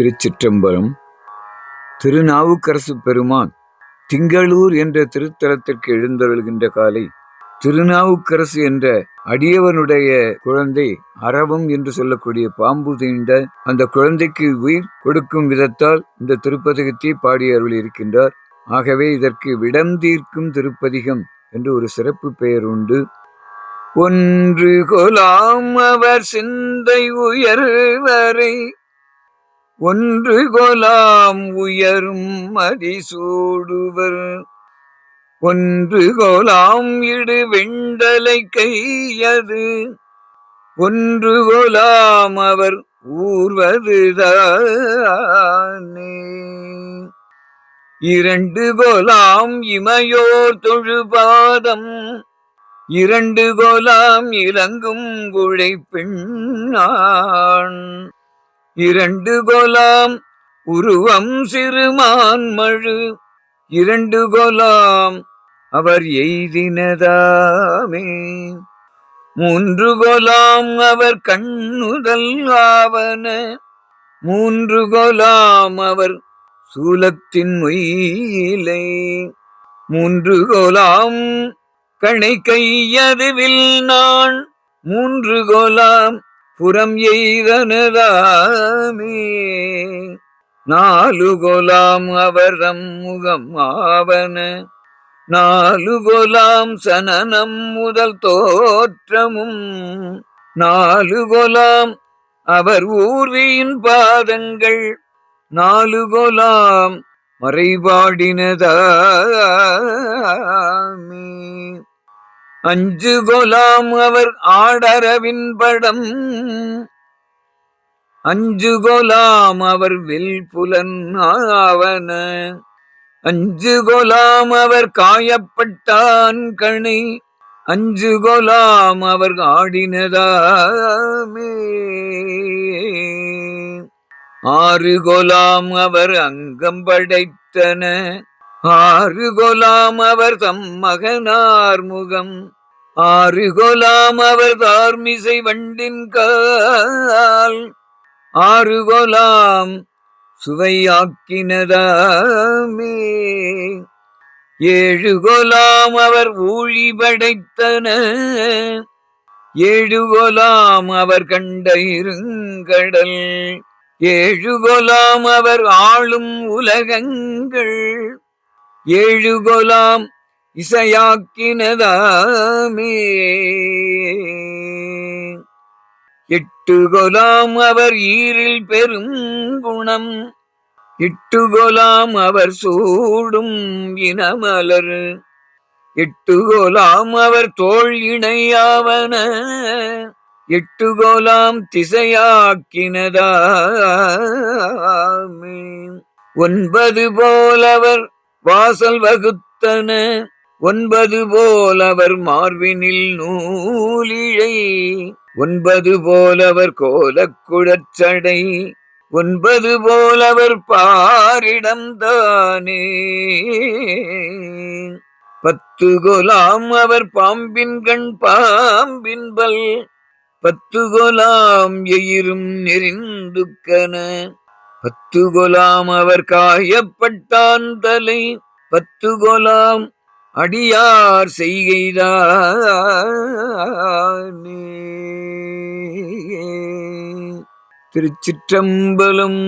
திருச்சிற்றம்பலம் திருநாவுக்கரசு பெருமான் திங்களூர் என்ற திருத்தலத்திற்கு எழுந்தருள்கின்ற காலை திருநாவுக்கரசு என்ற அடியவனுடைய குழந்தை அறவும் என்று சொல்லக்கூடிய பாம்பு தீண்ட அந்த குழந்தைக்கு உயிர் கொடுக்கும் விதத்தால் இந்த திருப்பதிகத்தை பாடி அருள் இருக்கின்றார் ஆகவே இதற்கு விடம் தீர்க்கும் திருப்பதிகம் என்று ஒரு சிறப்பு பெயர் உண்டு. ஒன்று கொலாம் அவர் சிந்தை உயர்வரை ஒன்று கொலாம் உயரும் மதிசூடுவர் ஒன்று கொலாம் இடு வெண்டலை கையது. ஒன்று கொலாம் அவர் ஊர்வதுதானே இரண்டு கொலாம் இமையோர் தொழுபாதம். இரண்டு கோலாம் இறங்கும் குழை பெண்ணான். இரண்டு கோலாம் உருவம் சிறுமான் மழு. இரண்டு கோலாம் அவர் எய்தினதாமே. மூன்று கோலாம் அவர் கண்ணுதல் ஆவன. மூன்று கோலாம் அவர் சூலத்தின் மொயிலை. மூன்று கோலாம் கணை கையதுவில் நான். மூன்று கோலாம் புறம் எய்தனதாமே. நாலு கோலாம் அவரம் முகம் ஆவன. நாலு கோலாம் சனனம் முதல் தோற்றமும். நாலு கோலாம் அவர் ஊர்வியின் பாதங்கள். நாலு கோலாம் மறைபாடினதாமே அஞ்சு கோலாம் அவர் ஆடரவின் படம். அஞ்சு கோலாம் அவர் வில் புலன் ஆவன. அஞ்சு கோலாம் அவர் காயப்பட்டான் கணை. அஞ்சு கோலாம் அவர் ஆடினதாமே. ஆறு கோலாம் அவர் அங்கம் படைத்தன. ஆறு கோலாம் அவர் தம் மகனார் முகம். ஆறு கோலாம் அவர் தார்மிசை வண்டின் கால். ஆறு கோலாம் சுவையாக்கினதாமே. ஏழு கோலாம் அவர் ஊழி படைத்தன. ஏழு கோலாம் அவர் கண்ட இருங்கடல். ஏழு கோலாம் அவர் ஆளும் உலகங்கள். ஏழு இசையாக்கினதாமே. எட்டுகொலாம் அவர் ஈரில் பெரும் குணம். இட்டுகொலாம் அவர் சூடும் இனமலர். எட்டுகோலாம் அவர் தோல் இணையாவன. எட்டு கோலாம் திசையாக்கினதாமே. ஒன்பது போலவர் வாசல் வகுத்தன. ஒன்பது போலவர் மார்பினில் நூலிழை. ஒன்பது போலவர் கோலக்குழச்சடை ஒன்பது போலவர் பாரிடம் தானே. பத்து கொலாம் அவர் பாம்பின் கண் பாம்பின்பல் பத்து கொலாம் எயிரும் நெறிந்துக்கன பத்து கோலாம் அவர் காயப்பட்டான் தலை பத்து கோலாம் அடியார் செய்கைதானே. திருச்சிற்றம்பலம்